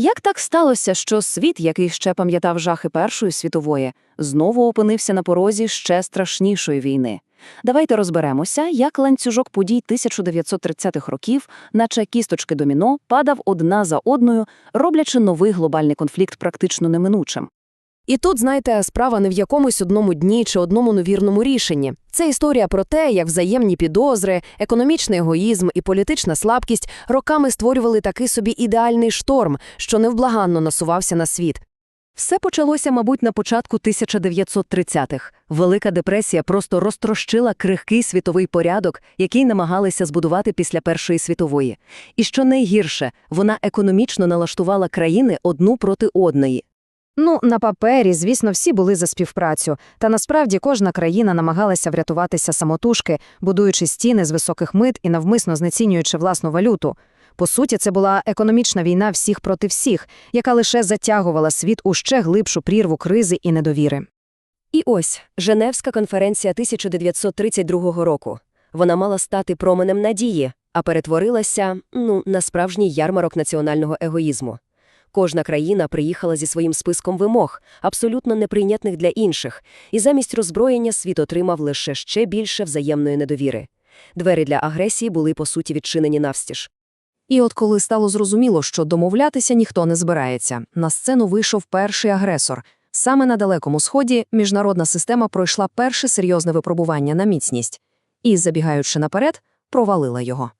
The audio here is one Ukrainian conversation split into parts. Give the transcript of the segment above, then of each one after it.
Як так сталося, що світ, який ще пам'ятав жахи Першої світової, знову опинився на порозі ще страшнішої війни? Давайте розберемося, як ланцюжок подій 1930-х років, наче кісточки доміно, падав одна за одною, роблячи новий глобальний конфлікт практично неминучим. І тут, знаєте, справа не в якомусь одному дні чи одному невірному рішенні. Це історія про те, як взаємні підозри, економічний егоїзм і політична слабкість роками створювали такий собі ідеальний шторм, що невблаганно насувався на світ. Все почалося, мабуть, на початку 1930-х. Велика депресія просто розтрощила крихкий світовий порядок, який намагалися збудувати після Першої світової. І що найгірше, вона економічно налаштувала країни одну проти одної. Ну, на папері, звісно, всі були за співпрацю, та насправді кожна країна намагалася врятуватися самотужки, будуючи стіни з високих мит і навмисно знецінюючи власну валюту. По суті, це була економічна війна всіх проти всіх, яка лише затягувала світ у ще глибшу прірву кризи і недовіри. І ось Женевська конференція 1932 року. Вона мала стати променем надії, а перетворилася, ну, на справжній ярмарок національного егоїзму. Кожна країна приїхала зі своїм списком вимог, абсолютно неприйнятних для інших, і замість роззброєння світ отримав лише ще більше взаємної недовіри. Двері для агресії були, по суті, відчинені навстіж. І от коли стало зрозуміло, що домовлятися ніхто не збирається, на сцену вийшов перший агресор. Саме на Далекому Сході міжнародна система пройшла перше серйозне випробування на міцність і, забігаючи наперед, провалила його.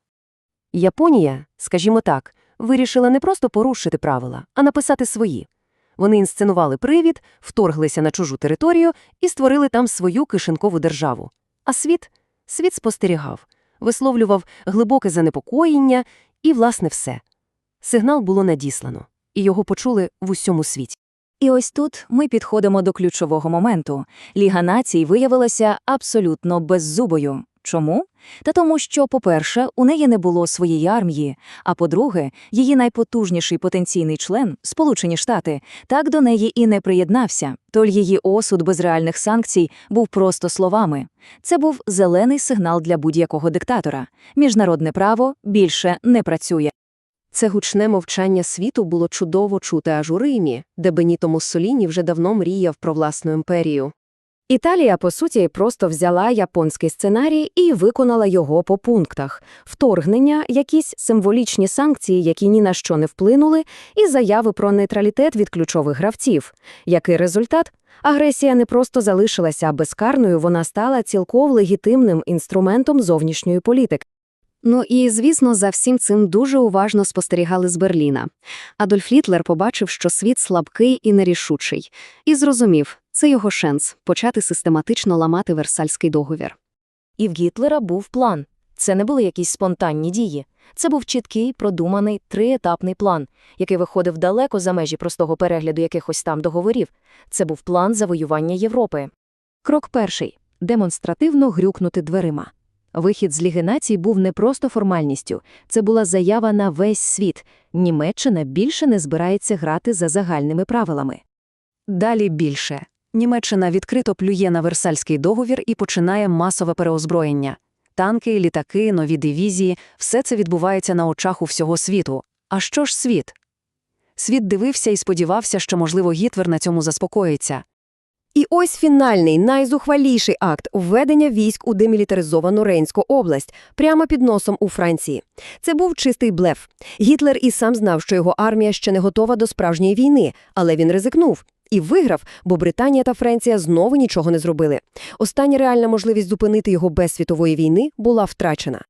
Японія, скажімо так, вирішила не просто порушити правила, а написати свої. Вони інсценували привід, вторглися на чужу територію і створили там свою кишенькову державу. А світ? Світ спостерігав, висловлював глибоке занепокоєння і, власне, все. Сигнал було надіслано, і його почули в усьому світі. І ось тут ми підходимо до ключового моменту. Ліга націй виявилася абсолютно беззубою. Чому? Та тому, що, по-перше, у неї не було своєї армії, а по-друге, її найпотужніший потенційний член, Сполучені Штати, так до неї і не приєднався, тож її осуд без реальних санкцій був просто словами. Це був зелений сигнал для будь-якого диктатора. Міжнародне право більше не працює. Це гучне мовчання світу було чудово чути аж у Римі, де Беніто Муссоліні вже давно мріяв про власну імперію. Італія, по суті, просто взяла японський сценарій і виконала його по пунктах: вторгнення, якісь символічні санкції, які ні на що не вплинули, і заяви про нейтралітет від ключових гравців. Який результат? Агресія не просто залишилася безкарною, вона стала цілком легітимним інструментом зовнішньої політики. Ну і, звісно, за всім цим дуже уважно спостерігали з Берліна. Адольф Літлер побачив, що світ слабкий і нерішучий, і зрозумів, це його шанс почати систематично ламати Версальський договір. І в Гітлера був план. Це не були якісь спонтанні дії. Це був чіткий, продуманий, триетапний план, який виходив далеко за межі простого перегляду якихось там договорів. Це був план завоювання Європи. Крок перший – демонстративно грюкнути дверима. Вихід з Ліги націй був не просто формальністю, це була заява на весь світ. Німеччина більше не збирається грати за загальними правилами. Далі більше. Німеччина відкрито плює на Версальський договір і починає масове переозброєння. Танки, літаки, нові дивізії – все це відбувається на очах у всього світу. А що ж світ? Світ дивився і сподівався, що, можливо, Гітлер на цьому заспокоїться. І ось фінальний, найзухваліший акт введення військ у демілітаризовану Рейнську область, прямо під носом у Франції. Це був чистий блеф. Гітлер і сам знав, що його армія ще не готова до справжньої війни, але він ризикнув. І виграв, бо Британія та Франція знову нічого не зробили. Остання реальна можливість зупинити його без світової війни була втрачена.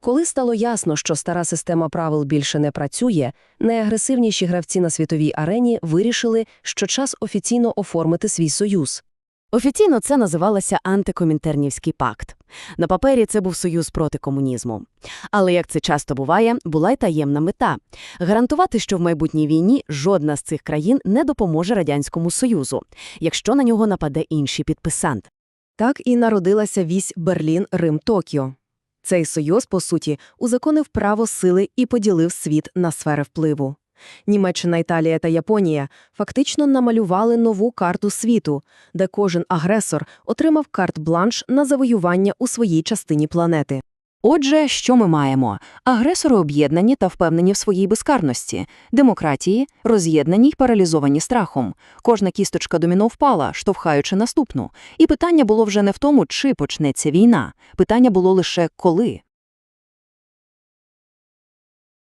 Коли стало ясно, що стара система правил більше не працює, найагресивніші гравці на світовій арені вирішили, що час офіційно оформити свій союз. Офіційно це називалося антикомінтернівський пакт. На папері це був союз проти комунізму. Але, як це часто буває, була й таємна мета – гарантувати, що в майбутній війні жодна з цих країн не допоможе Радянському Союзу, якщо на нього нападе інший підписант. Так і народилася вісь Берлін-Рим-Токіо. Цей союз, по суті, узаконив право сили і поділив світ на сфери впливу. Німеччина, Італія та Японія фактично намалювали нову карту світу, де кожен агресор отримав карт-бланш на завоювання у своїй частині планети. Отже, що ми маємо? Агресори об'єднані та впевнені в своїй безкарності, демократії роз'єднані й паралізовані страхом. Кожна кісточка доміно впала, штовхаючи наступну. І питання було вже не в тому, чи почнеться війна. Питання було лише коли.